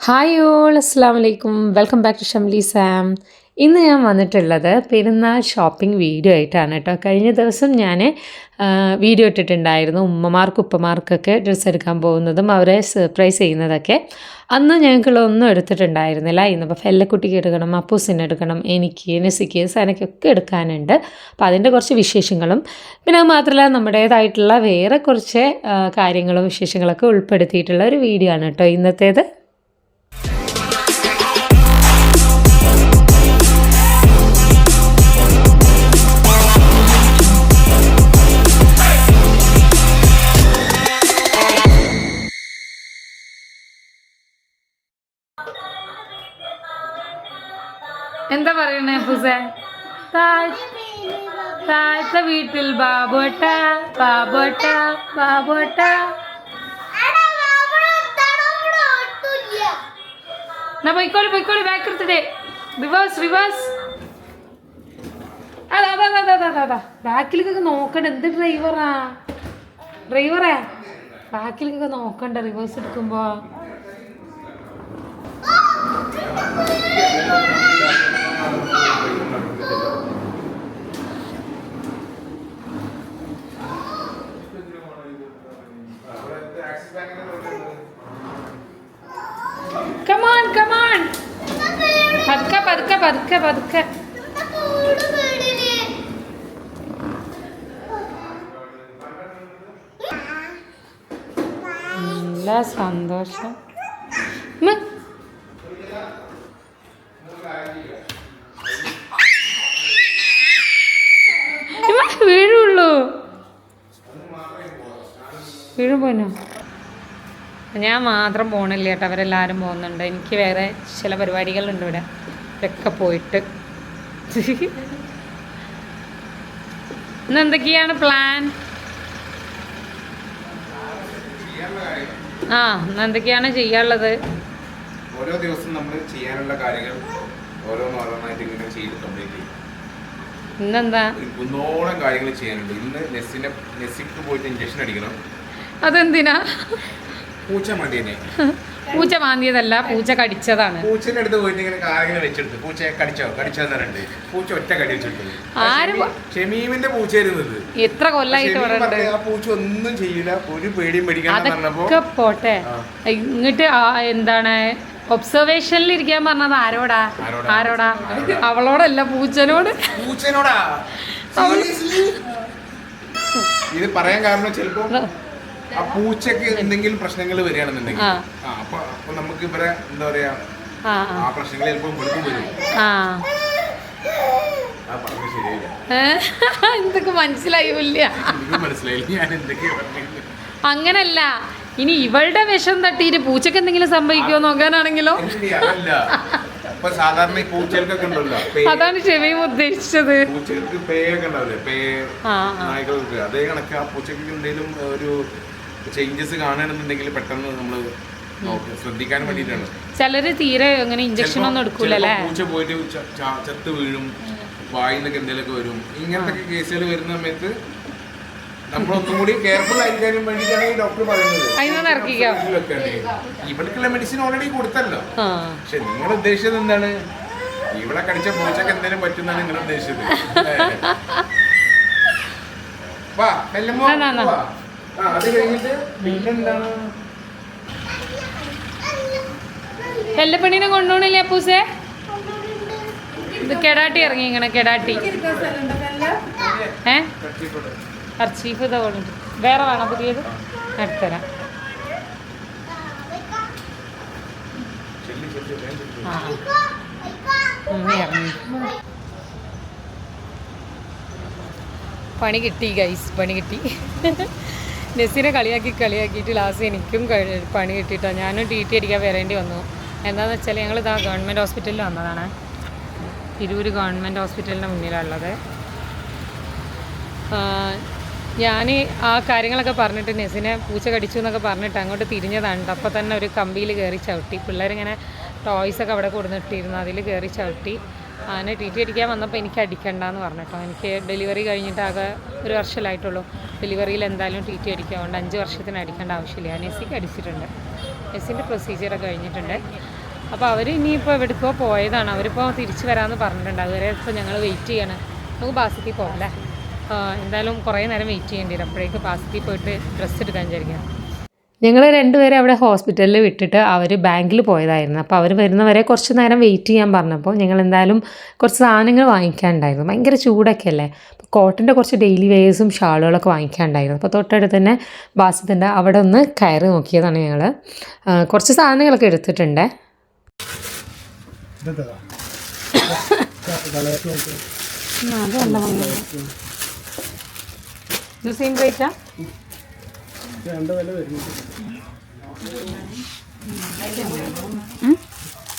Hi all അസ്സാം വലൈക്കും welcome back to Shamli Sam ഇന്ന് ഞാൻ വന്നിട്ടുള്ളത് പെരുന്നാൾ ഷോപ്പിംഗ് വീഡിയോ ആയിട്ടാണ് കേട്ടോ. കഴിഞ്ഞ ദിവസം ഞാൻ വീഡിയോ ഇട്ടിട്ടുണ്ടായിരുന്നു. ഉമ്മമാർക്കും ഉപ്പമാർക്കൊക്കെ ഡ്രസ്സ് എടുക്കാൻ പോകുന്നതും അവരെ സർപ്രൈസ് ചെയ്യുന്നതൊക്കെ. അന്ന് ഞങ്ങൾക്കുള്ളതൊന്നും എടുത്തിട്ടുണ്ടായിരുന്നില്ല. ഇന്നിപ്പോൾ ഫെല്ലക്കുട്ടിക്ക് എടുക്കണം അപ്പൂസിന് എടുക്കണം എനിക്ക് നെസിക്ക് സനക്കൊക്കെ എടുക്കാനുണ്ട്. അപ്പോൾ അതിന്റെ കുറച്ച് വിശേഷങ്ങളും. പിന്നെ അത് മാത്രമല്ല നമ്മുടേതായിട്ടുള്ള വേറെ കുറച്ച് കാര്യങ്ങളും വിശേഷങ്ങളൊക്കെ ഉൾപ്പെടുത്തിയിട്ടുള്ള ഒരു വീഡിയോ ആണ് കേട്ടോ ഇന്നത്തേത്. എന്താ പറയണേ ഫുസേ താഴ്ച വീട്ടിൽ ബാബോട്ട ബാബോട്ട ബാബോട്ട. എന്നാ പൊയ്ക്കോളി പൊയ്ക്കോളി ബാക്ക് എടുത്തിട്ടേ. റിവേഴ്സ് റിവേഴ്സ് അതാ അതാ അതാ അതാ അതാ ബാക്കിലേക്കൊക്കെ നോക്കണ്ട എന്ത് ഡ്രൈവറാ? ഡ്രൈവറേ? ബാക്കിലേക്കൊക്കെ നോക്കണ്ട റിവേഴ്സ് എടുക്കുമ്പോ. കമാൺ കമാൺ പതുക്കെ പതുക്കെ പതുക്കെ പതുക്കെ. നല്ല സന്തോഷം. വീഴുള്ളൂ. വീഴും പോനോ ഞാൻ മാത്രം പോകണില്ല കേട്ടോ അവരെല്ലാവരും പോകുന്നുണ്ട്. എനിക്ക് വേറെ ചില പരിപാടികളുണ്ട് ഇവിടെ. ഇതൊക്കെ പോയിട്ട്. ഇന്ന് എന്തൊക്കെയാണ് പ്ലാൻ ആ ഇന്ന് എന്തൊക്കെയാണ് ചെയ്യാനുള്ളത്? ഓരോ ദിവസം നമ്മൾ ചെയ്യാനുള്ള കാര്യങ്ങൾ ഓരോന്നോരോന്നായിട്ട് ഇങ്ങനെ ചെയ്ത് കംപ്ലീറ്റ് ചെയ്യും ഇന്നെന്താ? കുന്നോളം കാര്യങ്ങൾ ചെയ്യാനുണ്ട്. ഇന്ന് നെസ്സിന്റെ നെസ്സിക്ക് പോയിട്ട് ഇഞ്ചക്ഷൻ അടിക്കണം. അതെന്തിനാ? പൂച്ച മടിയനെ പൂച്ച മാന്തിയതല്ല പൂച്ച കടിച്ചതാണ്. പൂച്ചയുടെ അടുത്ത് പോയിട്ട് ഇങ്ങനെ കാലിങ്ങനെ വെച്ചെടുത്ത് പൂച്ചയെ കടിച്ചോ? കടിച്ചോന്ന് പറഞ്ഞിട്ട് പൂച്ച ഒറ്റ കടി വെച്ചെടുത്തത് ആരും ഷെമീമിന്റെ പൂച്ചയായിരുന്നു ഇത്. എത്ര കൊല്ലായിട്ട് ആ പൂച്ച ഒന്നും ചെയ്യില്ല ഒരു പേടിയും പേടിക്കാൻ പോട്ടെ. ഇങ്ങട്ട് എന്താണ് ഒബ്സർവേഷനിൽ ഇരിക്കാൻ പറഞ്ഞത് ആരോടാ? ആരോടാ? ആരോടാ? ആരോടാ? അവളോടല്ല പൂച്ചനോട്. പൂച്ചനോടാ? ഇത് പറയാൻ കാരണം ചിലപ്പോ ആ പൂച്ചക്ക് എന്തെങ്കിലും പ്രശ്നങ്ങൾ വരികയാണെന്നുണ്ടെങ്കിൽ ആ. അപ്പൊ അപ്പൊ നമുക്ക് ഇവരെ എന്താ പറയാ ആ. പ്രശ്നങ്ങൾ ചിലപ്പോ വെളുപ്പം വരും? എന്തൊക്കെ മനസ്സിലായില്ല. അങ്ങനല്ല. ഇനി ഇവളുടെ വിഷം തട്ടിയിട്ട് പൂച്ചക്ക് എന്തെങ്കിലും സംഭവിക്കുമോ നോക്കാനാണെങ്കിലോ? അതാണ് ചെവിയും ഉദ്ദേശിച്ചത് പൂച്ചകൾക്ക് പേയൊക്കെ ഉണ്ടാവില്ലേ? പേ നായ്ക്കൾക്ക് അതേ കണക്ക് ആ പൂച്ചക്ക് എന്തെങ്കിലും ഒരു ചേഞ്ചസ് കാണുകയാണെന്നുണ്ടെങ്കിൽ പെട്ടെന്ന് നമ്മൾ ശ്രദ്ധിക്കാൻ വേണ്ടിയിട്ടാണ്. ചിലര് തീരെ അങ്ങനെ ഇഞ്ചക്ഷൻ ഒന്നും എടുക്കൂലല്ലേ ചിലപ്പോ പൂച്ച പോയിട്ട് ചത്ത് വീഴും വായിന്നൊക്കെ എന്തെങ്കിലുമൊക്കെ വരും. ഇങ്ങനത്തെ കേസുകൾ വരുന്ന സമയത്ത് നമ്മളൊന്നും കൂടി കെയർഫുൾ ആയിരിക്കാനും വേണ്ടിയിട്ടാണ് ഈ ഡോക്ടർ പറയുന്നത്. ഇവൾക്കുള്ള മെഡിസിൻ ഓൾറെഡി കൊടുത്തല്ലോ. പക്ഷെ നിങ്ങൾ ഉദ്ദേശിച്ചത് എന്താണ്? ഇവിടെ കടിച്ച പൂച്ചക്ക് എന്തെങ്കിലും പറ്റുന്നാണ് നിങ്ങൾ ഉദ്ദേശിച്ചത്. വാ എല്ലാം. ആ, അത് കഴിഞ്ഞിട്ട് പിന്നെന്താണ്? വെല്ലപ്പെണ്ണിനെ കൊണ്ടുപോണില്ലേ അപ്പൂസേ? ഇത് കെടാട്ടി ഇറങ്ങി ഇങ്ങനെ കെടാട്ടി. ഏ? കൊണ്ടു വേറെ വേണം പുതിയത്? എടുത്തരാം പണി കിട്ടി ഗൈസ് പണി കിട്ടി. നെസ്സിനെ കളിയാക്കി കളിയാക്കിയിട്ട് ലാസ്റ്റ് എനിക്കും പണി കിട്ടിയിട്ടോ. ഞാനും ടി ടി അടിക്കാൻ വരേണ്ടി വന്നു. എന്താണെന്ന് വെച്ചാൽ ഞങ്ങൾ ഇതാ ഗവൺമെന്റ് ഹോസ്പിറ്റലിൽ വന്നതാണ്. തിരൂർ ഗവൺമെന്റ് ഹോസ്പിറ്റലിന്റെ മുന്നിലുള്ളത്. ഞാൻ ആ കാര്യങ്ങളൊക്കെ പറഞ്ഞിട്ട് നെസിനെ പൂച്ച കടിച്ചു എന്നൊക്കെ പറഞ്ഞിട്ട് അങ്ങോട്ട് തിരിഞ്ഞതാണ് അപ്പോൾ തന്നെ ഒരു കമ്പിയിൽ കയറി ചവിട്ടി. പിള്ളേരിങ്ങനെ ടോയ്സൊക്കെ അവിടെ കൊടുന്നിട്ടിരുന്നു അതിൽ കയറി ചവിട്ടി. അങ്ങനെ ടി ടി അടിക്കാൻ വന്നപ്പോൾ എനിക്ക് അടിക്കണ്ടെന്ന് പറഞ്ഞിട്ടോ എനിക്ക് ഡെലിവറി കഴിഞ്ഞിട്ടാകെ ഒരു വർഷമായിട്ടുള്ളൂ ഡെലിവറിയിൽ എന്തായാലും ടി ടി അടിക്കുക അതുകൊണ്ട് അഞ്ച് വർഷത്തിന് അടിക്കേണ്ട ആവശ്യമില്ല. ഞാൻ എസ് സിക്ക് അടിച്ചിട്ടുണ്ട് എസിന്റെ പ്രൊസീജിയറൊക്കെ കഴിഞ്ഞിട്ടുണ്ട്. അപ്പോൾ അവർ ഇനിയിപ്പോൾ എവിടേക്കോ പോയതാണ്. അവരിപ്പോൾ തിരിച്ചു വരാമെന്ന് പറഞ്ഞിട്ടുണ്ട്. അതുവരെ ഇപ്പോൾ ഞങ്ങൾ വെയിറ്റ് ചെയ്യണം. നമുക്ക് ബാസിറ്റി അല്ലേ? എന്തായാലും കുറേ നേരം വെയിറ്റ് ചെയ്യേണ്ടി വരും. അപ്പോഴേക്ക് ബാസിറ്റി പോയിട്ട് ഡ്രസ്സ് എടുക്കാൻ വിചാരിക്കാം. ഞങ്ങൾ രണ്ടുപേരും അവിടെ ഹോസ്പിറ്റലിൽ വിട്ടിട്ട് അവർ ബാങ്കിൽ പോയതായിരുന്നു. അപ്പോൾ അവർ വരുന്നവരെ കുറച്ച് നേരം വെയിറ്റ് ചെയ്യാൻ പറഞ്ഞപ്പോൾ ഞങ്ങൾ എന്തായാലും കുറച്ച് സാധനങ്ങൾ വാങ്ങിക്കാനുണ്ടായിരുന്നു ഭയങ്കര ചൂടൊക്കെ അല്ലേ അപ്പോൾ കോട്ടന്റെ കുറച്ച് ഡെയിലി വെയേഴ്സും ഷാളുകളൊക്കെ വാങ്ങിക്കാനുണ്ടായിരുന്നു അപ്പോൾ തൊട്ടടുത്ത് തന്നെ ബാസത്തിന്റെ അവിടെ ഒന്ന് കയറി നോക്കിയതാണ് ഞങ്ങൾ കുറച്ച് സാധനങ്ങളൊക്കെ എടുത്തിട്ടുണ്ട്. ഇത് സെയിം റേറ്റാ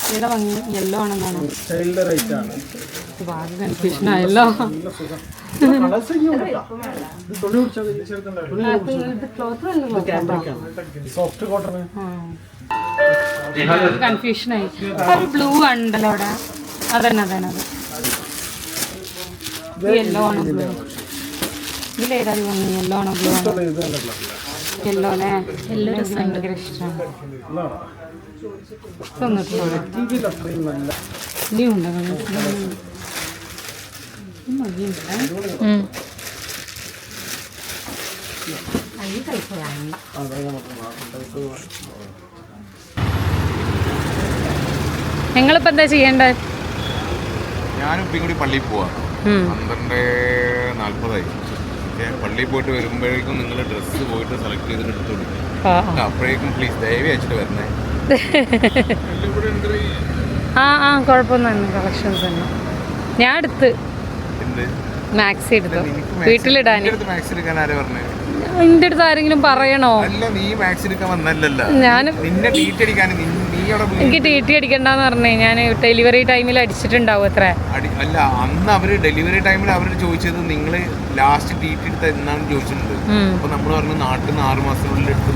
ഇവിടെ ഭംഗി യെല്ലോ ആണെന്നാണ് സ്റ്റൈലിന്റെ റേറ്റ് ആണ് ഭാഗ്യ കൺഫ്യൂഷൻ ആയല്ലോ കൺഫ്യൂഷൻ ആയി ഒരു ബ്ലൂ ഉണ്ടല്ലോ അവിടെ അതന്നെ അതന്നെ അത് യെല്ലോ ആണോ ബ്ലൂ ഇതിലേതാ ഭംഗി യെല്ലോ ആണോ? ബ്ലൂ ആണോ യെല്ലോ അല്ലേ? യെല്ലോ ഭയങ്കര ഇഷ്ടമാണ് ഉണ്ടോ. നിങ്ങളിപ്പോൾ എന്താ ചെയ്യണ്ടേ? ഞാനും കൂടി പള്ളിയിൽ പോവാ. പന്ത്രണ്ട് നാൽപ്പതായി. ഓക്കെ പള്ളിയിൽ പോയിട്ട് വരുമ്പോഴേക്കും നിങ്ങൾ ഡ്രസ്സ് പോയിട്ട് സെലക്ട് ചെയ്തിട്ട് എടുത്തു കൊടുക്കും. ആ അപ്പോഴേക്കും പ്ലീസ് ദയവേ അയച്ചിട്ട് വരണേ. ആ ആ കുഴപ്പമൊന്നും കളക്ഷൻസ് തന്നെ. ഞാൻ എടുത്ത്. എന്ത്? മാക്സി എടുത്തു. വീട്ടിലിടാൻ നിന്റെ അടുത്ത് മാക്സി എടുക്കാൻ ആരാ പറഞ്ഞേ? എന്റെ അടുത്ത് ആരെങ്കിലും പറയണോ? അല്ല നീ മാക്സി എടുക്കാൻ വന്നല്ലല്ലോ. ഞാൻ എനിക്ക് ടി ടി അടിക്കണ്ടെന്ന് പറഞ്ഞേ ഞാൻ ഡെലിവറി ടൈമിൽ അടിച്ചിട്ടുണ്ടാവും അത്ര. അല്ല അന്ന് അവർ ഡെലിവറി ടൈമിൽ അവരോട് ചോദിച്ചത് നിങ്ങൾ ലാസ്റ്റ് ടി ടി എടുത്ത എന്നാണ് ചോദിച്ചിട്ടുണ്ട്. അപ്പൊ നമ്മൾ പറഞ്ഞു നാട്ടിൽ നിന്ന് ആറ് മാസത്തിനുള്ളിൽ എനിക്ക്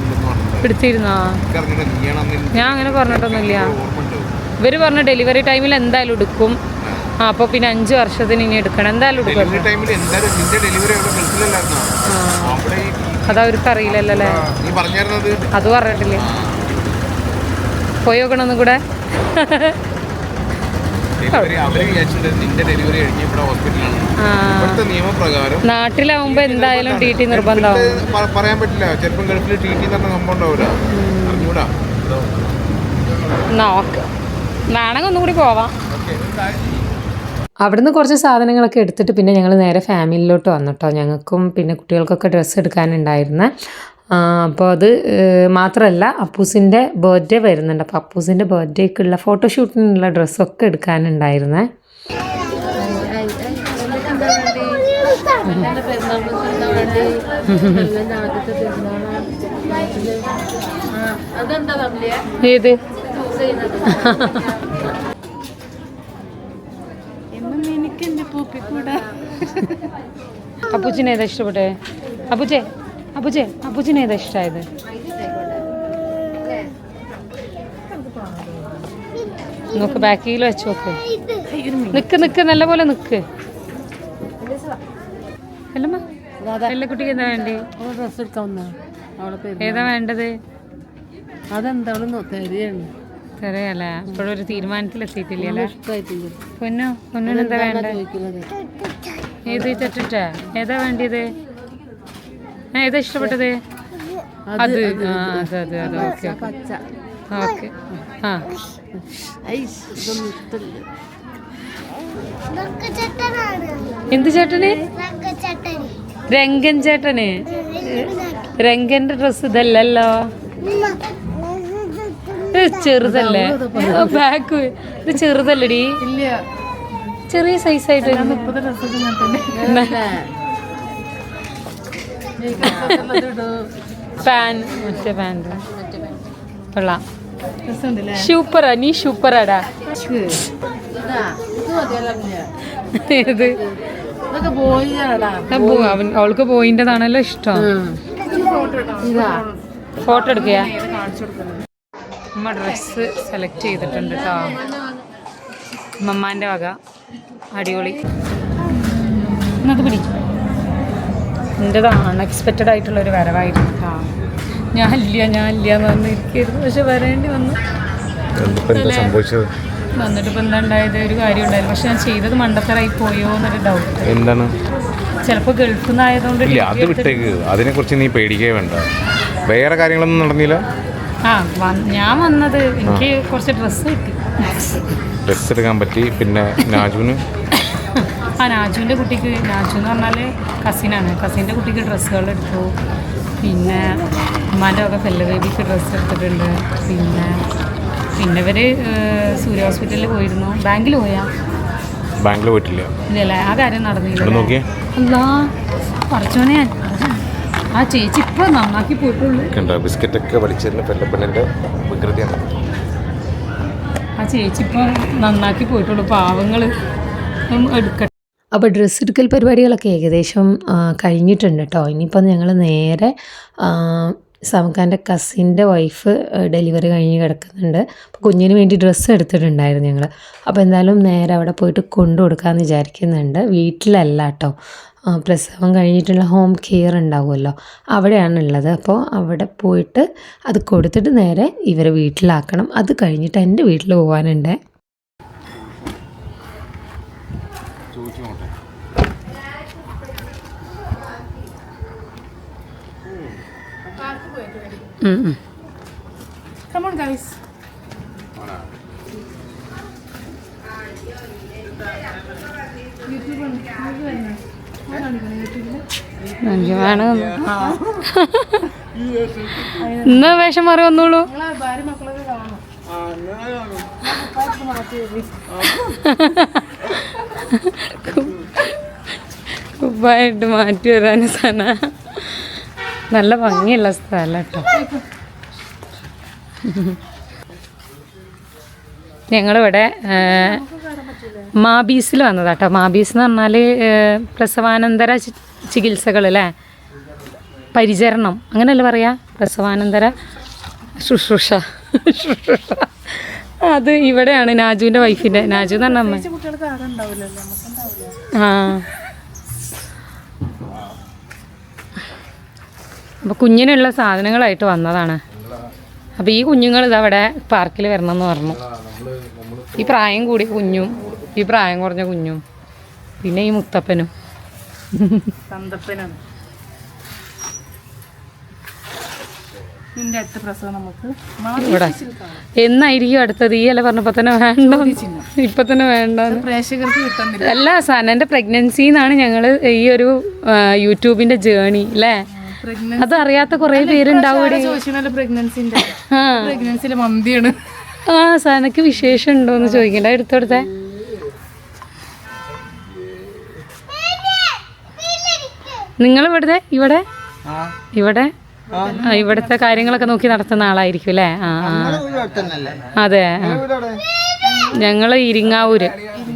ഞാൻ അങ്ങനെ പറഞ്ഞിട്ടൊന്നുമില്ല. ഇവർ പറഞ്ഞ ഡെലിവറി ടൈമിൽ എന്തായാലും എടുക്കും. ആ. അപ്പോൾ പിന്നെ അഞ്ചു വർഷത്തിന് ഇനി എടുക്കണം. എന്തായാലും അതവർക്ക് അറിയില്ലല്ലോ അല്ലേ? അത് പറഞ്ഞിട്ടില്ലേ പോയി നോക്കണമെന്നും കൂടെ ഡെലിവറി അവർ വിചാരിച്ചിട്ട് നിന്റെ ഡെലിവറി കഴിഞ്ഞ് ഇവിടെ ഹോസ്പിറ്റലാണ് ആ. ഒന്നും കൂടെ നാട്ടിലാവുമ്പോ എന്തായാലും ടി ടി നിർബന്ധമാവും. പറയാൻ പറ്റില്ല. ഗൾഫിൽ ടി ടി നോക്ക് വേണമെങ്കിൽ ഒന്നും കൂടി പോവാം. അവിടുന്ന് കുറച്ച് സാധനങ്ങളൊക്കെ എടുത്തിട്ട് പിന്നെ ഞങ്ങൾ നേരെ ഫാമിലിയിലോട്ട് വന്നു കേട്ടോ ഞങ്ങൾക്കും പിന്നെ കുട്ടികൾക്കൊക്കെ ഡ്രസ്സ് എടുക്കാനുണ്ടായിരുന്നു. അപ്പോൾ അത് മാത്രമല്ല അപ്പൂസിന്റെ ബർത്ത്ഡേ വരുന്നുണ്ട്. അപ്പോൾ അപ്പൂസിന്റെ ബർത്ത്ഡേക്കുള്ള ഫോട്ടോഷൂട്ടിനുള്ള ഡ്രസ്സൊക്കെ എടുക്കാനുണ്ടായിരുന്നേ. ഏത്? അപ്പൂച്ചിനെ ഏതാ ഇഷ്ടപ്പെട്ടേ? അപ്പൂച്ചേ അപ്പൂച്ചേ അപ്പൂച്ചിനെ ഏതാ ഇഷ്ടമായത് നോക്ക് ബാക്കിൽ വെച്ച് നോക്ക്. നിക്ക് നിക്ക് നല്ല പോലെ നിക്ക്. അല്ലമ്മ എല്ലാ കുട്ടിക്ക് എന്താ വേണ്ടി? ഡ്രസ് പേര് ഏതാ വേണ്ടത്? അതെന്താ? തെരയാണ്. അറിയാലേ ഒരു തീരുമാനത്തിലെത്തിയിട്ടില്ലല്ലേ പൊന്നു പൊന്നിന് എന്താ വേണ്ടത്? ചോദിക്കുന്നത്? ഏത് ചട്ടിട്ടാ ഏതാ വേണ്ടിയത്? ഏതാ ഇഷ്ടപ്പെട്ടത്? അത് അതെ. അത് അതെ ഓക്കെ പച്ച. ഓക്കെ. ആ. എന്ത് ചേട്ടന്? രംഗൻ ചേട്ടന്. രംഗന്റെ ഡ്രസ് ഇതല്ലല്ലോ. ഇത് ചെറുതല്ലേ? ബാക്ക് ഇത് ചെറുതല്ലടി. ഇല്ല. ചെറിയ സൈസ് ആയിട്ട് ഇപ്പത്തെ ഡ്രസ്സൊക്കെ ഞാൻ തന്നെ പാൻ മറ്റേ പാന്റ് കൊള്ളാം. രസമുണ്ടല്ലേ? സൂപ്പറാ നീ സൂപ്പറാടാ ഏത്? അവൻ അവൾക്ക് പോയിന്റേതാണല്ലോ ഇഷ്ടം. ഫോട്ടോ എടുക്കുക ഉമ്മ ഡ്രസ്സ് സെലക്ട് ചെയ്തിട്ടുണ്ട് കേട്ടോ ഉമ്മമ്മാന്റെ വക. അടിപൊളി. എന്നത് പിടി എന്റെത് അൺഎക്സ്പെക്റ്റഡ് ആയിട്ടുള്ള ഒരു വരവായിരുന്നു ഞാൻ ഇല്ല ഞാൻ ഇല്ല എന്ന് പറഞ്ഞിരിക്കുന്നു പക്ഷെ വരേണ്ടി വന്നു. സംഭവിച്ചത്? വന്നിട്ട് ഇപ്പം എന്താ ഉണ്ടായത്? ഒരു കാര്യം ഉണ്ടായിരുന്നു. പക്ഷെ ഞാൻ ചെയ്തത് മണ്ടത്തരായി പോയോ എന്നൊരു ഡൗട്ട് എന്താണ്? ചിലപ്പോൾ ഗൾഫിൽ നിന്നായതുകൊണ്ട് ഇല്ല അത് വിട്ടേക്ക്. അതിനെക്കുറിച്ച് നീ പേടിക്കേ വേണ്ട. വേറെ കാര്യങ്ങളൊന്നും നടന്നില്ല? ആ ഞാൻ വന്നത് എനിക്ക് കുറച്ച് ഡ്രസ്സ് കിട്ടി. ഡ്രസ്സ് എടുക്കാൻ പറ്റി. പിന്നെ നാജുവിന്? ആ നാജുവിന്റെ കുട്ടിക്ക് നാജു എന്ന് പറഞ്ഞാൽ കസിനാണ്. കസിന്റെ കുട്ടിക്ക് ഡ്രസ്സുകൾ എടുത്തു. പിന്നെ ഉമ്മാന്റെ ഒക്കെ പെല്ല ബേബിക്ക് ഡ്രസ്സ് എടുത്തിട്ടുണ്ട്. പിന്നെ പിന്നെ ഇവർ സൂര്യ ഹോസ്പിറ്റലിൽ പോയിരുന്നു. ബാങ്കിൽ പോയാ? ബാങ്കിൽ പോയിട്ടില്ല. ഇല്ലല്ലേ? ആ കാര്യം നടന്നില്ല അല്ലാ? പറച്ചോനെ. ആ ചേച്ചി ഇപ്പോൾ നന്നാക്കി പോയിട്ടുള്ളൂ. കണ്ടോ ബിസ്ക്കറ്റൊക്കെ വലിച്ചെറിഞ്ഞ പെല്ലപ്പണ്ണിന്റെ വികൃതിയാണ് ആ ചേച്ചി ഇപ്പോൾ നന്നാക്കി പോയിട്ടുള്ളൂ. പാവങ്ങൾ എടുക്കട്ടെ. അപ്പോൾ ഡ്രസ്സ് എടുക്കൽ പരിപാടികളൊക്കെ ഏകദേശം കഴിഞ്ഞിട്ടുണ്ട് കേട്ടോ ഇനിയിപ്പോൾ ഞങ്ങൾ നേരെ സമക്കാന്റെ കസിന്റെ വൈഫ് ഡെലിവറി കഴിഞ്ഞ് കിടക്കുന്നുണ്ട്. അപ്പോൾ കുഞ്ഞിന് വേണ്ടി ഡ്രസ്സ് എടുത്തിട്ടുണ്ടായിരുന്നു ഞങ്ങൾ. അപ്പോൾ എന്തായാലും നേരെ അവിടെ പോയിട്ട് കൊണ്ടു കൊടുക്കാമെന്ന് വിചാരിക്കുന്നുണ്ട്. വീട്ടിലല്ല കേട്ടോ പ്രസവം കഴിഞ്ഞിട്ടുള്ള ഹോം കെയർ ഉണ്ടാവുമല്ലോ. അവിടെയാണുള്ളത്. അപ്പോൾ അവിടെ പോയിട്ട് അത് കൊടുത്തിട്ട് നേരെ ഇവരെ വീട്ടിലാക്കണം. അത് കഴിഞ്ഞിട്ട് എന്റെ വീട്ടിൽ പോകാനുണ്ട് ഉം ഉം. Come on, guys. ഇന്ന് വേഷം മാറി വന്നോളൂ. ഭാര്യ മക്കളൊക്കെ കാണും. കുപ്പായിട്ട് മാറ്റി വരാൻ സന. നല്ല ഭംഗിയുള്ള സ്ഥലം കേട്ടോ. ഞങ്ങളിവിടെ മാബീസിൽ വന്നതാ കേട്ടോ. മാബീസ് എന്ന് പറഞ്ഞാൽ പ്രസവാനന്തര ചികിത്സകൾ അല്ലേ? പരിചരണം. അങ്ങനെയല്ലേ പറയാ? പ്രസവാനന്തര ശുശ്രൂഷ. ശുശ്രൂഷ അത് ഇവിടെയാണ് നാജുവിന്റെ വൈഫിന്റെ നാജു എന്ന് പറഞ്ഞ അമ്മ. ആ. അപ്പോൾ കുഞ്ഞിനുള്ള സാധനങ്ങളായിട്ട് വന്നതാണ്. അപ്പോൾ ഈ കുഞ്ഞുങ്ങൾ ഇതവിടെ പാർക്കിൽ വരണം എന്ന് പറഞ്ഞു. ഈ പ്രായം കൂടിയ കുഞ്ഞും ഈ പ്രായം കുറഞ്ഞ കുഞ്ഞും പിന്നെ ഈ മുത്തപ്പനും. സന്തപ്പനും. നിന്റെ അടുത്ത പ്രസവം നമുക്ക് ഇവിടെ. എന്നായിരിക്കും അടുത്തത്? ഈ അല്ല പറഞ്ഞപ്പോൾ തന്നെ വേണ്ട ഇപ്പം തന്നെ വേണ്ട പ്രേക്ഷകർക്ക് കിട്ടുന്നില്ല. അല്ല സാറിന് എന്റെ പ്രഗ്നൻസിന്നാണ് ഞങ്ങൾ ഈ ഒരു യൂട്യൂബിന്റെ യൂട്യൂബിന്റെ ജേണി അല്ലേ പ്രഗ്നൻസി അത് അറിയാത്ത കുറേ പേരുണ്ടാവും ഇവിടെ. പ്രഗ്നൻസിന്റെ മന്തിയാണ് ആ. സനക്ക് വിശേഷം ഉണ്ടോ എന്ന് ചോദിക്കണ്ട. എടുത്തോടുത്തെ നിങ്ങൾ ഇവിടുത്തെ ഇവിടെ? ഇവിടെ? ആ, ഇവിടുത്തെ കാര്യങ്ങളൊക്കെ നോക്കി നടത്തുന്ന ആളായിരിക്കും അല്ലേ? ആ ആ. അതെ ഞങ്ങൾ ഇരിങ്ങാവൂര്.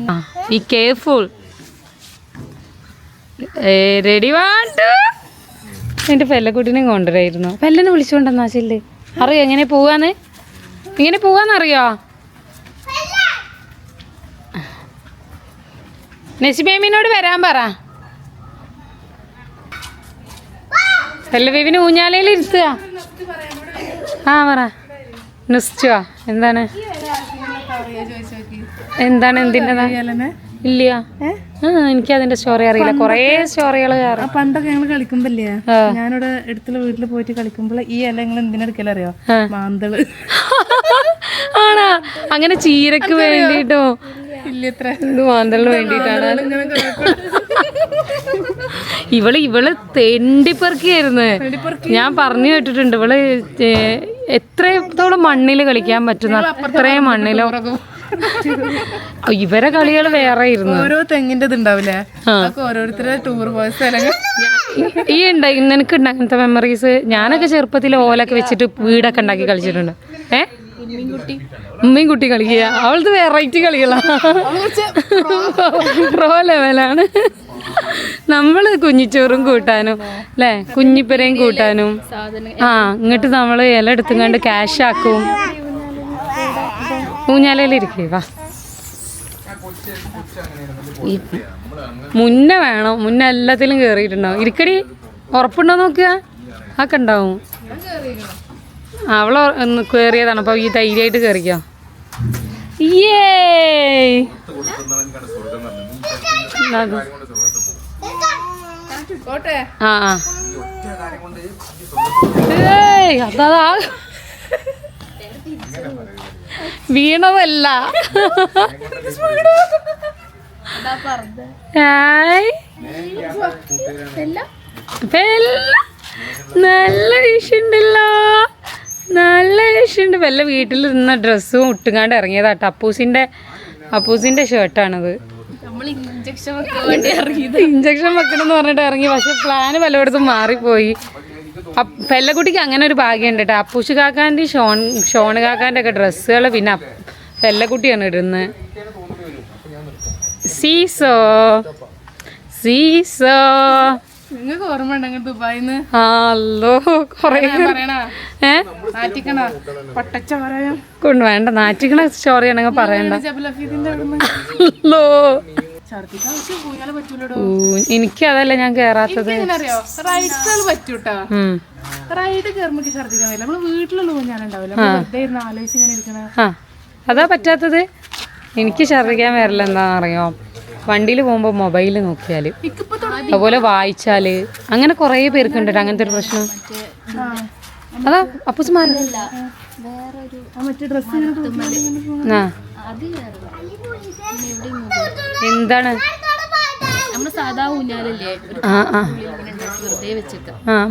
ആ ഈ കെയർഫുൾ റെഡി വാണ്ടു എന്റെ പെല്ലക്കുട്ടിനെയും കൊണ്ടുവരായിരുന്നു. പെല്ലനെ വിളിച്ചുകൊണ്ടെന്നാ ചില്ല്. അറിയോ എങ്ങനെ പോവാന്ന്? ഇങ്ങനെ പോവാന്നറിയോ? നെസിബേമിനോട് വരാൻ പറ. പെല്ലബേബിനെ ഊഞ്ഞാലയിൽ ഇരുത്തുക. ആ പറ. നുസ്റ്റുവാ. എന്താണ്? എന്താണ് എന്തിന്റെതാ? ഇല്ല എനിക്ക് അതിന്റെ സ്റ്റോറി അറിയില്ല. കൊറേ സ്റ്റോറികൾ പണ്ടൊക്കെ ഞങ്ങൾ കളിക്കുമ്പല്ലേ? ഞാനിവിടെ അടുത്തുള്ള വീട്ടിൽ പോയിട്ട് കളിക്കുമ്പോൾ ഈ ഇല ഞങ്ങൾ എന്തിനെടുക്കലറിയോ മാന്തൾ. ആണാ? അങ്ങനെ ചീരക്ക് വേണ്ടിട്ടോ? മാന്തളിന് വേണ്ടിട്ടാണ് ഇവൾ ഇവൾ തെണ്ടിപ്പെറുക്കിയായിരുന്നു. ഞാൻ പറഞ്ഞു കേട്ടിട്ടുണ്ട്. ഇവൾ എത്രത്തോളം മണ്ണിൽ കളിക്കാൻ പറ്റുന്ന അത്രയും മണ്ണിലോ ഇവരെ കളികൾ വേറെ ഇരുന്നു. ഓരോ തെങ്ങിന്റെ ഇതുണ്ടാവില്ലേ ഓരോരുത്തരെ ടൂർ പോയ സ്ഥലങ്ങൾ. ഈ ഉണ്ട് നിനക്ക് ഉണ്ട് അങ്ങനത്തെ മെമ്മറീസ് ഞാനൊക്കെ ചെറുപ്പത്തിൽ ഓലൊക്കെ വെച്ചിട്ട് വീടൊക്കെ ഉണ്ടാക്കി കളിച്ചിട്ടുണ്ട്. ഏ? ഉമ്മയും കുട്ടി കളിക്കുക. അവളത് വെറൈറ്റി കളികളാണ് പ്രോ ലെവലാണ് നമ്മൾ കുഞ്ഞിച്ചോറും കൂട്ടാനും അല്ലേ കുഞ്ഞിപ്പരയും കൂട്ടാനും. ആ ഇങ്ങോട്ട് നമ്മൾ ഇല എടുത്തുകൊണ്ട് ക്യാഷ് ആക്കും. ഊഞ്ഞാലയിലിരിക്കേ വാ. മുന്നേ വേണം മുന്നേ എല്ലാത്തിലും കയറിയിട്ടുണ്ടാവും ഇരിക്കടി ഉറപ്പുണ്ടോ നോക്കുക? അതൊക്കെ ഉണ്ടാവും. അവൾ കയറിയതാണ് അപ്പോൾ ഈ ധൈര്യമായിട്ട് കയറിക്കോ ഏയ് അതാ. വീണതല്ല. നല്ല ഡിഷുണ്ടല്ലോ നല്ല ഡിഷുണ്ട് വല്ല വീട്ടിൽ നിന്ന ഡ്രസ്സും ഇട്ടുകാണ്ട് ഇറങ്ങിയതാട്ടോ. അപ്പൂസിന്റെ അപ്പൂസിന്റെ ഷർട്ടാണത് ഇഞ്ചക്ഷൻ വെക്കണം വെക്കണമെന്ന് പറഞ്ഞിട്ട് ഇറങ്ങി. പക്ഷെ പ്ലാന് പലയിടത്തും മാറിപ്പോയി. പെല്ലക്കുട്ടിക്ക് അങ്ങനെ ഒരു ഭാഗ്യമുണ്ട് കേട്ടോ അപ്പൂഷ് കാക്കാന്റെ ഷോൺ ഷോൺ കാക്കാന്റെ ഒക്കെ ഡ്രസ്സുകൾ പിന്നെ പെല്ലക്കുട്ടിയാണ് ഇടുന്നത് സീസോ. സീസോ. നിങ്ങൾക്ക് ഓർമ്മ ഉണ്ടെങ്കിൽ ദുബായിന്ന്? ഹലോ കുറേ ഏ? നാറ്റിക്കണ പട്ടച്ച പറയാം കൊണ്ട് വേണ്ട നാറ്റിക്കണ സ്റ്റോറി ആണെങ്കിൽ പറയണ്ട. ഹലോ ഛർദിക്കാൻ അതല്ല ഞാൻ കേറാത്തത്. അറിയോ പറ്റൂട്ടാ. റൈഡ് ഛർദിക്കാൻ നമ്മൾ വീട്ടിലുള്ള വെറുതെ ഇരുന്ന് ആലോചിച്ച് ഇങ്ങനെ ഇരിക്കണ. അതാ പറ്റാത്തത്. എനിക്ക് ഛർദ്ദിക്കാൻ വരില്ല അറിയോ വണ്ടിയിൽ പോകുമ്പോൾ മൊബൈൽ നോക്കിയാൽ അതുപോലെ വായിച്ചാൽ അങ്ങനെ കുറേ പേർക്കുണ്ട് ട്ടോ അങ്ങനത്തെ ഒരു പ്രശ്നം. അതാ അപ്പൂസ് മാറി ആ എന്താണ്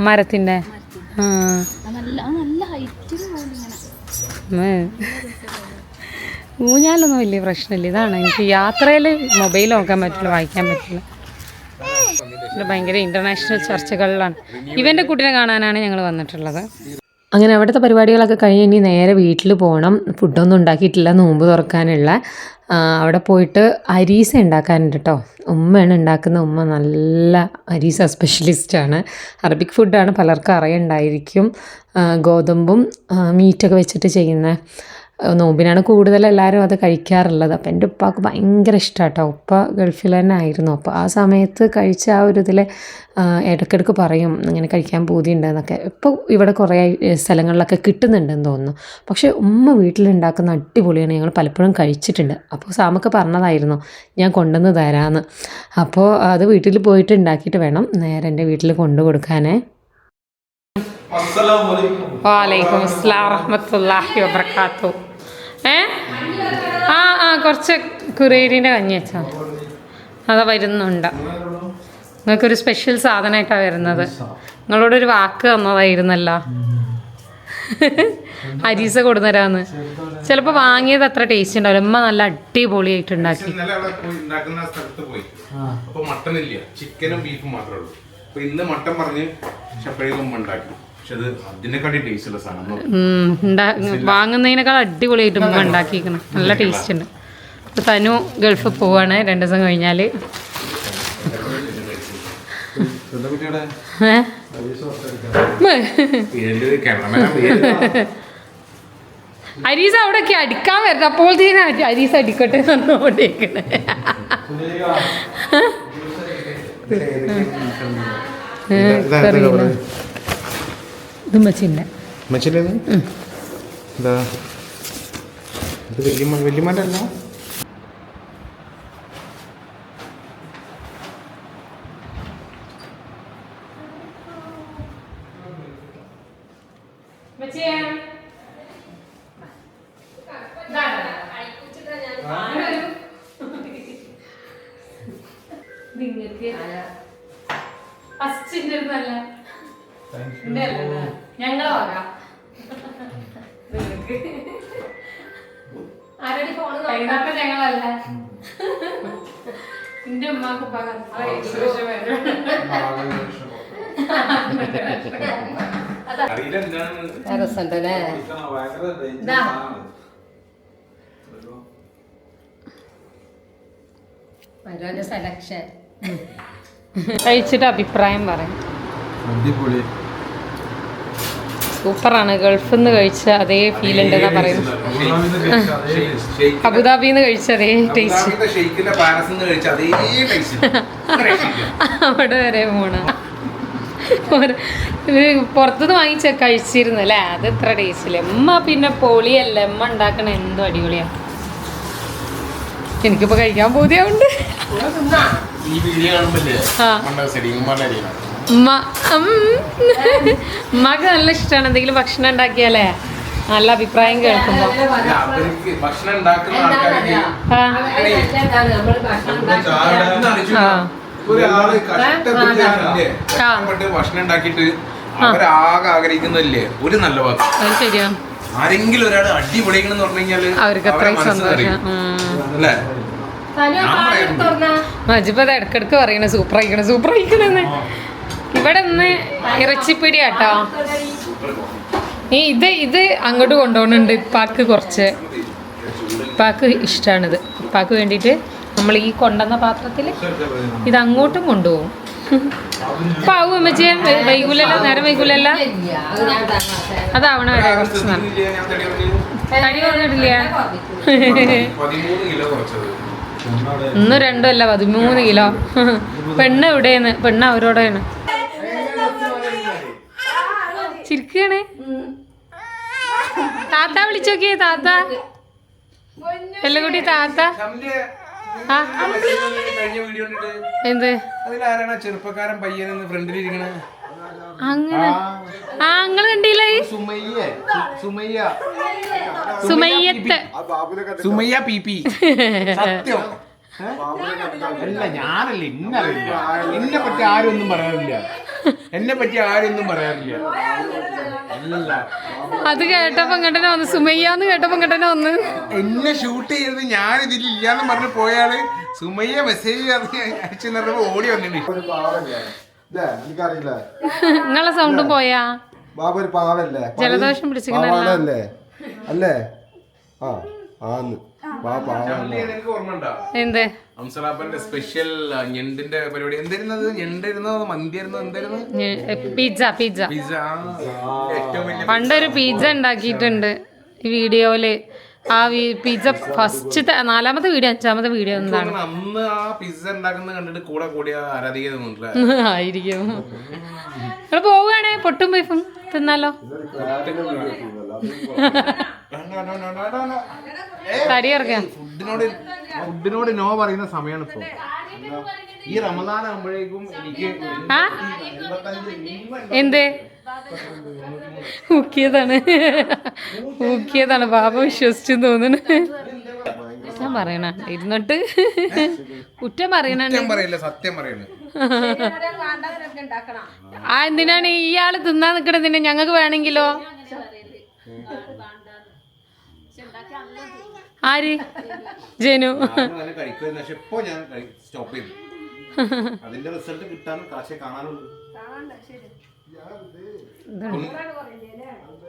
മരത്തിന്റെ. ഊഞ്ഞാലൊന്നും വലിയ പ്രശ്നമില്ല. ഇതാണ് എനിക്ക് യാത്രയിൽ മൊബൈൽ നോക്കാൻ പറ്റില്ല വായിക്കാൻ പറ്റില്ല. ഇത് ഭയങ്കര ഇന്റർനാഷണൽ ചർച്ചകളിലാണ്. ഇവന്റെ കുട്ടിനെ കാണാനാണ് ഞങ്ങൾ വന്നിട്ടുള്ളത്. അങ്ങനെ അവിടുത്തെ പരിപാടികളൊക്കെ കഴിഞ്ഞ് ഇനി നേരെ വീട്ടിൽ പോകണം ഫുഡൊന്നും ഉണ്ടാക്കിയിട്ടില്ല നോമ്പ് തുറക്കാനുള്ള. അവിടെ പോയിട്ട് അരീസ ഉണ്ടാക്കാനുണ്ട് കേട്ടോ ഉമ്മയാണ് ഉണ്ടാക്കുന്ന ഉമ്മ നല്ല അരീസ സ്പെഷ്യലിസ്റ്റാണ് അറബിക് ഫുഡാണ് പലർക്കും അറിയണ്ടായിരിക്കും. ഗോതമ്പും മീറ്റൊക്കെ വെച്ചിട്ട് ചെയ്യുന്ന നോമ്പിനാണ് കൂടുതൽ എല്ലാവരും അത് കഴിക്കാറുള്ളത്. അപ്പം എന്റെ ഉപ്പാക്ക് ഭയങ്കര ഇഷ്ടമാണ് കേട്ടോ ഉപ്പ ഗൾഫിൽ തന്നെ ആയിരുന്നു. അപ്പോൾ ആ സമയത്ത് കഴിച്ച ആ ഒരു ഇതിൽ ഇടയ്ക്കിടയ്ക്ക് പറയും ഇങ്ങനെ കഴിക്കാൻ പൂതിയുണ്ടെന്നൊക്കെ ഇപ്പോൾ ഇവിടെ കുറേ സ്ഥലങ്ങളിലൊക്കെ കിട്ടുന്നുണ്ടെന്ന് തോന്നുന്നു. പക്ഷേ ഉമ്മ വീട്ടിലുണ്ടാക്കുന്ന അടിപൊളിയാണ്. ഞങ്ങൾ പലപ്പോഴും കഴിച്ചിട്ടുണ്ട്. അപ്പോൾ സാമൊക്കെ പറഞ്ഞതായിരുന്നു ഞാൻ കൊണ്ടുവന്ന് തരാമെന്ന് അപ്പോൾ അത് വീട്ടിൽ പോയിട്ട് ഉണ്ടാക്കിയിട്ട് വേണം നേരെ എന്റെ വീട്ടിൽ കൊണ്ടു കൊടുക്കാനേ. വാലൈക്കും അസ്സലാം വറഹ്മത്തുള്ളാഹി വബർക്കാത്തു ഏ? ആ ആ കുറച്ച് കുറിയരിന്റെ കഞ്ഞി വെച്ചാ. അത് വരുന്നുണ്ട്. നിങ്ങൾക്കൊരു സ്പെഷ്യൽ സാധനമായിട്ടാണ് വരുന്നത്. നിങ്ങളോടൊരു വാക്ക് തന്നതായിരുന്നല്ലോ. അരീസ കൊടുന്നരാന്ന്. ചിലപ്പോൾ വാങ്ങിയത് അത്ര ടേസ്റ്റ് ഉണ്ടാവില്ല. ഉമ്മ നല്ല അടിപൊളിയായിട്ട് ഉണ്ടാക്കി മട്ടൻ ഇല്ല ചിക്കനും ബീഫും മാത്രമേ ഉള്ളൂ. ഇന്ന് മട്ടൻ പറഞ്ഞ് ഷപ്പഴികളും ഉണ്ടാക്കി. വാങ്ങുന്നതിനേക്കാൾ അടിപൊളിയായിട്ട് ഉമ്മ ഉണ്ടാക്കിയിരിക്കണം. നല്ല ടേസ്റ്റ് ഉണ്ട്. ഇപ്പൊ തനു ഗൾഫ് പോവാണ്. രണ്ട് ദിവസം കഴിഞ്ഞാൽ? ക്യാമറമാൻ അരീസ അവിടെയൊക്കെ അടിക്കാൻ വരട്ടെ അപ്പോൾ തന്നെ അരീസ അടിക്കട്ടെ പറഞ്ഞുകൊണ്ടേക്കണേ ഇത് മച്ചിന്റെ മച്ചിലേത് എന്താ ഇത് വല്യമ്മ വല്യമ്മന്റെ അല്ല എന്താണ് രസമുണ്ടല്ലേ സെലക്ഷൻ കഴിച്ചിട്ട് അഭിപ്രായം പറയും സൂപ്പറാണ്. ഗൾഫിൽ നിന്ന് കഴിച്ച അതേ ഫീൽ ഉണ്ടെന്നാ പറയുന്നത്. അബുദാബിയിൽ നിന്ന് കഴിച്ച അതേ ടേസ്റ്റ് ഷെയ്ക്കിന്റെ പാരസ് കഴിച്ച അതേ ടേസ്റ്റ് അവിടെ വരെ പോണ. പുറത്തുനിന്ന് വാങ്ങിച്ച കഴിച്ചിരുന്നു അല്ലേ? അത് ഇത്ര ടേസ്റ്റില്ല ഉമ്മ പിന്നെ പൊളിയല്ല? ഉമ്മ ഉണ്ടാക്കണ എന്തോ അടിപൊളിയാ. എനിക്കിപ്പോ കഴിക്കാൻ ബോധ്യമുണ്ട്. ഉമ്മക്ക് നല്ല ഇഷ്ടമാണ് എന്തെങ്കിലും ഭക്ഷണം ഉണ്ടാക്കിയാലേ നല്ല അഭിപ്രായം കേൾക്കുമ്പോ. ഭക്ഷണം ഒരാൾ കഷ്ടപ്പെട്ട്. ഭക്ഷണം ഉണ്ടാക്കിയിട്ട് അവരാകെ ആഗ്രഹിക്കുന്നതല്ലേ? ഒരു നല്ല വാക്ക്. ആരെങ്കിലും ഒരാൾ അടിപൊളിക്കണം എന്ന് പറഞ്ഞു കഴിഞ്ഞാൽ അവർക്ക് അത്രയും സന്തോഷം. അല്ലേ. മജിപ്പ അത് ഇടക്കിടക്ക് പറയണ സൂപ്പർ ആയിക്കണ സൂപ്പർ ആയിക്കണെന്ന്. ഇവിടെ നിന്ന് ഇറച്ചിപ്പിടി കേട്ടോ ഈ ഇത് ഇത് അങ്ങോട്ട് കൊണ്ടുപോകുന്നുണ്ട് ഇപ്പാക്ക് കുറച്ച്. ഇപ്പാക്ക് ഇഷ്ടമാണിത് ഇപ്പാക്ക് വേണ്ടിയിട്ട് നമ്മൾ ഈ കൊണ്ടുവന്ന പാത്രത്തിൽ ഇത് അങ്ങോട്ടും കൊണ്ടുപോകും പാവും അമ്മച്ചിയെ വൈകൂലല്ല നേരം വൈകൂലല്ല. അതാവണ വരെ കുറച്ച്? ഞാൻ തടി കുറച്ചത് ഇന്നും രണ്ടും അല്ല പതിമൂന്ന് കിലോ. പെണ്ണ് എവിടെയാണ്? പെണ്ണ് അവരോടെയാണ്. ചിരിക്കണേ. താത്ത വിളിച്ചോക്കിയേ താത്ത. എല്ലാം കൂടി താത്ത. എന്ത്? ചെറുപ്പക്കാരൻ പയ്യനെന്ന് ഫ്രണ്ടിൽ ഇരിക്കണ അങ്ങനെ? ആ. നിങ്ങൾ കണ്ടില്ലേ? Sumayya. Sumayya. സുമയ്യത്ത്. Sumayya P P. സത്യം. അല്ല ഞാനല്ല ഇന്നറിയില്ല എന്നെ പറ്റി ആരും ഒന്നും പറയാറില്ല. എന്നെ പറ്റി ആരും ഒന്നും പറയാറില്ല. അല്ലല്ല. അത് കേട്ടപ്പോ ഇങ്ങോട്ടനെ വന്ന്. സുമയ്യാന്ന് കേട്ടപ്പോ ഇങ്ങോട്ടനെ വന്ന്. എന്നെ ഷൂട്ട് ചെയ്തത് ഞാൻ ഇതിൽ ഇല്ലാന്ന് പറഞ്ഞ് പോയാൾ സുമയ്യ മെസ്സേജ് അയച്ചു പറഞ്ഞപ്പോ ഓടി വന്നിട്ടുണ്ട്. നിങ്ങളെ സൗണ്ടും പോയാ? ബാബു ഒരു പാവല്ലേ? ജലദോഷം പിടിച്ചിരിക്കണല്ലോ. പാവാണല്ലേ അല്ലേ? ആ ആന്ന്. എന്ത്? അംസലാപ്പന്റെ സ്പെഷ്യൽ ഞണ്ടിന്റെ പരിപാടി. എന്തായിരുന്നത് ഞണ്ടായിരുന്നോ മന്തിയായിരുന്നോ? എന്തായിരുന്നു? പിസ്സ പിസ്സ പിസ്സ പണ്ടൊരു പിസ്സ ഉണ്ടാക്കിയിട്ടുണ്ട് ഈ വീഡിയോയിൽ. ആ പിസ്സ ഫസ്റ്റ് നാലാമത്തെ വീഡിയോ അഞ്ചാമത്തെ വീഡിയോ എന്താണ്? അന്ന് ആ പിസ്സ ഉണ്ടാക്കുന്നത് കണ്ടിട്ട് കൂടെ കൂടിയ ആരാധിക ആയിരിക്കും. നിങ്ങൾ പോവുകയാണേ പൊട്ടും ബീഫും തിന്നാലോ? ഫുഡിനോട് ഫുഡിനോട് നോ പറയുന്ന സമയമാണ് ഇപ്പൊ ഈ റമദാൻ ആകുമ്പോഴേക്കും എനിക്ക് എന്ത് ഊക്കിയതാണ് ഊക്കിയതാണ്. പാപ വിശ്വസിച്ചു തോന്നുന്നു. കുറ്റം പറയണ ഇരുന്നിട്ട് കുറ്റം പറയണ സത്യം പറയണ ആ എന്തിനാണ് ഇയാൾ തിന്നാൻ നിക്കണതിന് ഞങ്ങക്ക് വേണമെങ്കിലോ? ആര്? ജനു. അതിന്റെ റിസൾട്ട് കിട്ടാനും കാശെ കാണാനുണ്ട്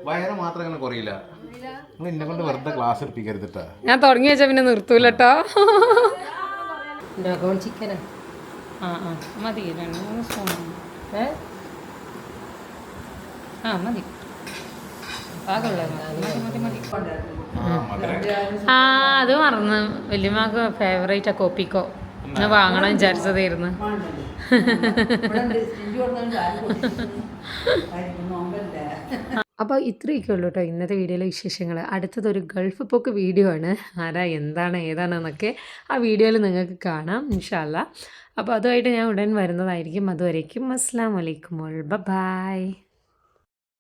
വയറ് മാത്രം അങ്ങനെ കുറയില്ല. നിങ്ങൾ എന്നെ കൊണ്ട് വെറുതെ ക്ലാസ് എടുപ്പിക്കരുതിട്ടാ. ഞാൻ തുടങ്ങി വെച്ചാൽ പിന്നെ നിർത്തൂലട്ടോ. ഡ്രഗോൺ ചിക്കനാ ആ ആ. മതി രണ്ട് മൂന്ന് സ്പൂൺ ഏ? ആ മതി. മതി മതി മതി. ആ അത് മറന്ന്. വല്യമ്മക്ക് ഫേവറേറ്റ് ആ കോപ്പിക്കോ. ഞാൻ വാങ്ങണം വിചാരിച്ചതായിരുന്നു. അപ്പോൾ ഇത്രയൊക്കെ ഉള്ളൂ കേട്ടോ ഇന്നത്തെ വീഡിയോയിലെ വിശേഷങ്ങൾ. അടുത്തത് ഒരു ഗൾഫ് പോക്ക് വീഡിയോ ആണ്. ആരാ എന്താണ് ഏതാണെന്നൊക്കെ ആ വീഡിയോയിൽ നിങ്ങൾക്ക് കാണാം ഇൻഷാല്ല അപ്പോൾ അതുമായിട്ട് ഞാൻ ഉടൻ വരുന്നതായിരിക്കും. അതുവരേക്കും അസ്സാം വലൈക്കും ബൈ.